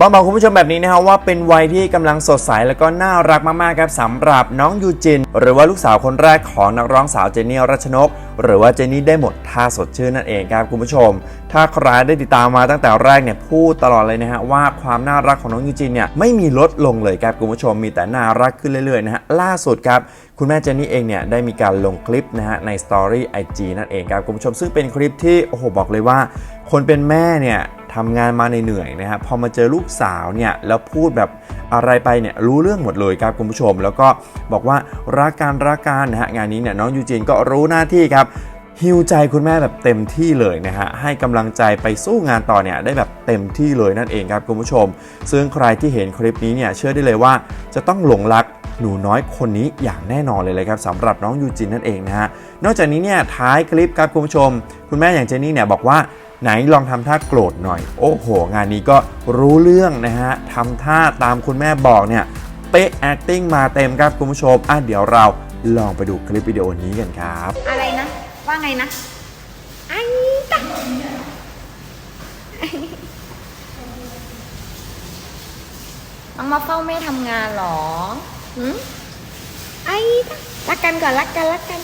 ต้องบอกคุณผู้ชมแบบนี้นะครับว่าเป็นวัยที่กำลังสดใสแล้วก็น่ารักมากๆครับสำหรับน้องยูจิน หรือว่าลูกสาวคนแรกของนักร้องสาวเจนนี่รัชนก หรือว่าเจนนี่ได้หมดท่าสดชื่นนั่นเองครับคุณผู้ชม ถ้าใครได้ติดตามมาตั้งแต่แรกเนี่ยพูดตลอดเลยนะฮะว่าความน่ารักของน้องยูจินเนี่ยไม่มีลดลงเลยครับคุณผู้ชม มีแต่น่ารักขึ้นเรื่อยๆนะฮะล่าสุดครับคุณแม่เจนนี่เองเนี่ยได้มีการลงคลิปนะฮะในสตอรี่ไอจนั่นเองครับคุณผู้ชมซึ่งเป็นคลิปที่โอ้โหบอกเลยว่า คนเป็นแม่เนี่ย ทำงานมาเหนื่อยๆนะฮะพอมาเจอลูกสาวเนี่ยแล้วพูดแบบอะไรไปเนี่ยรู้เรื่องหมดเลยครับคุณผู้ชม แล้วก็บอกว่ารักการรักการนะฮะงานนี้เนี่ยน้องยูจินก็รู้หน้าที่ครับฮิวใจคุณแม่แบบเต็มที่เลยนะฮะให้กำลังใจไปสู้งานต่อเนี่ยได้แบบเต็มที่เลยนั่นเองครับคุณผู้ชม ซึ่งใครที่เห็นคลิปนี้เนี่ยเชื่อได้เลยว่าจะต้องหลงรักหนูน้อยคนนี้อย่างแน่นอนเลยเลยครับสำหรับน้องยูจินนั่นเองนะฮะนอกจากนี้เนี่ยท้ายคลิปครับคุณผู้ชม คุณแม่อย่างเจนนี่เนี่ยบอกว่า ไหนลองทำท่าโกรธหน่อย โอ้โห งานนี้ก็รู้เรื่องนะฮะทำท่าตามคุณแม่บอกเนี่ยเป๊ะ acting มาเต็มครับคุณผู้ชมอะเดี๋ยวเราลองไปดูคลิปวิดีโอนี้กันครับ อะไรนะ ว่าไงนะไอ้ตะน้องมาเฝ้าแม่ทำงานเหรอหืมไอ้ตะรักกันก่อนรักกันรักกัน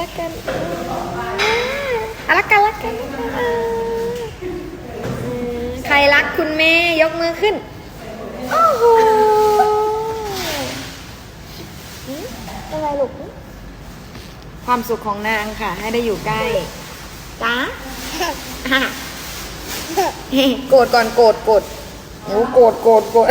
รักกันเอารักกันรักกันเออเออใครรักคุณแม่ยกมือขึ้น โอ้โหหืมอะไรลูกความสุขของนางค่ะ ให้ได้อยู่ใกล้จ้าอะเฮ้โกรธก่อนโกรธโกรธโอ้โกรธโกรธโกรธ